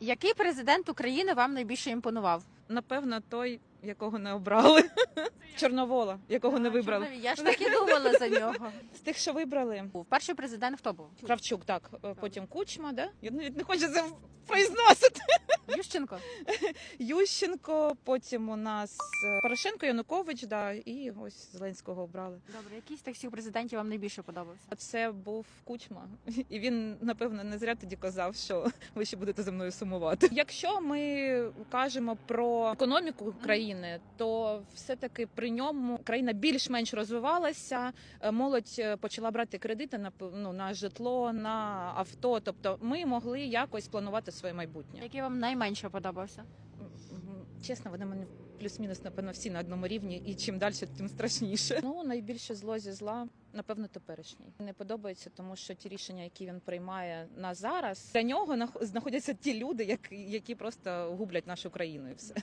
Який президент України вам найбільше імпонував? Напевно, той, якого не обрали. Чорновола, якого не вибрали. Я ж так і думала за нього. З тих, що вибрали. Перший президент хто був? Кравчук, так, е, потім Кучма, да? Я навіть не хочу це произносити. Ющенко. Ющенко, потім у нас е, Порошенко, Янукович, да, і ось Зеленського обрали. Добре, який з тих всіх президентів вам найбільше подобався? Це був Кучма, і він напевно не зря тоді казав, що ви ще будете за мною сумувати. Якщо ми кажемо про економіку країни, то все-таки при ньому країна більш-менш розвивалася. е, Молодь е, почала брати кредити на ну, на житло, на авто. Тобто, ми могли якось планувати своє майбутнє. Який вам найменше подобався? Чесно, вони мене плюс-мінус, напевно, всі на одному рівні, і чим далі, тим страшніше. Ну, найбільше зло зі зла, напевно, теперішній. Не подобається, тому що ті рішення, які він приймає на зараз, для нього нах- знаходяться ті люди, які просто гублять нашу країну і все.